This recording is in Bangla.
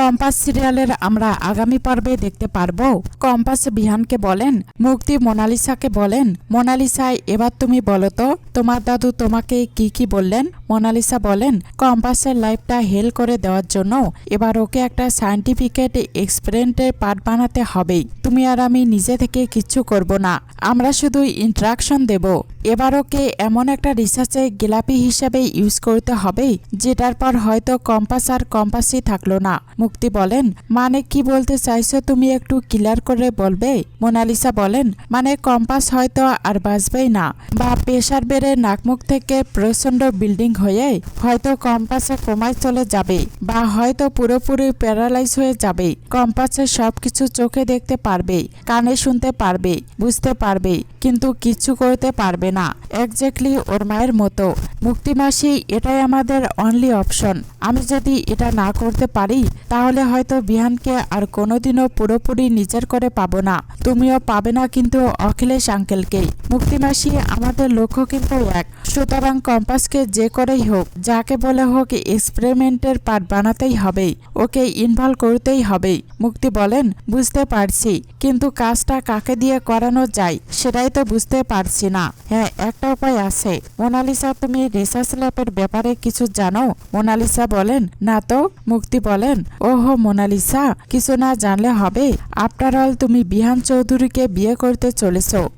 কম্পাস সিরিয়ালের আমরা আগামী পর্বে দেখতে পারব। কম্পাস বিহানকে বলেন, মুক্তি মোনালিসাকে বলেন, মোনালিসায়, এবার তুমি বলো তো, তোমার দাদু তোমাকে কি কি বললেন? মোনালিসা বলেন, কম্পাসের লাইফটা হেল করে দেওয়ার জন্য এবার ওকে একটা সায়েন্টিফিকেট এক্সপেরিমেন্টের পার্ট বানাতে হবেই। তুমি আর আমি নিজে থেকে কিচ্ছু করব না। আমরা শুধু ইন্ট্রাকশন দেব। এবার ওকে এমন একটা রিসার্চে গেলাপি হিসেবে ইউজ করতে হবে, যেটার পর হয়তো কম্পাস আর কম্পাসই থাকল না। মুক্তি বলেন মানে কি বলতে চাইছো তুমি একটু ক্লিয়ার করে বলবে? মোনালিসা বলেন মানে কম্পাস হয়তো আর বাঁচবেই না। বা প্রেশার বেড়ে নাকমুখ থেকে প্রচণ্ড বিল্ডিং হয়ে হয়তো কম্পাসে কমায় চলে যাবে বা হয়তো পুরোপুরি প্যারালাইজ হয়ে যাবে। কম্পাসে সবকিছু চোখে দেখতে পারবে, কানে শুনতে পারবে, বুঝতে পারবে, কিন্তু কিছু করতে পারবে না। একজাক্টলি ওর মায়ের মতো। মুক্তিমাসি এটাই আমাদের অনলি অপশন আমি যদি এটা না করতে পারি, তাহলে হয়তো বিহানকে আর কোনোদিনও পুরোপুরি নিজের করে পাবো না। তুমিও পাবে না কিন্তু অখিলেশ আঙ্কেলকেই মুক্তিমাসি আমাদের লক্ষ্য কিন্তু এক। সুতরাং কম্পাসকে যে করেই হোক, যাকে বলে হোক এক্সপেরিমেন্টের পার্ট বানাতেই হবে ওকে ইনভলভ করতেই হবে মুক্তি বলেন, বুঝতে পারছি। কিন্তু কাজটা কাকে দিয়ে করানো যায়, সেটাই তো বুঝতে পারছি না। হ্যাঁ একটা উপায় আছে। মোনালিসা, তুমি রিসার্চ ল্যাবের ব্যাপারে কিছু জানো? মোনালিসা বলেন, না তো, মুক্তি বলেন, ওহো, মোনালিসা, কিছু না জানলে হবে। আফটার অল, তুমি বিহান চৌধুরীকে বিয়ে করতে চলেছো।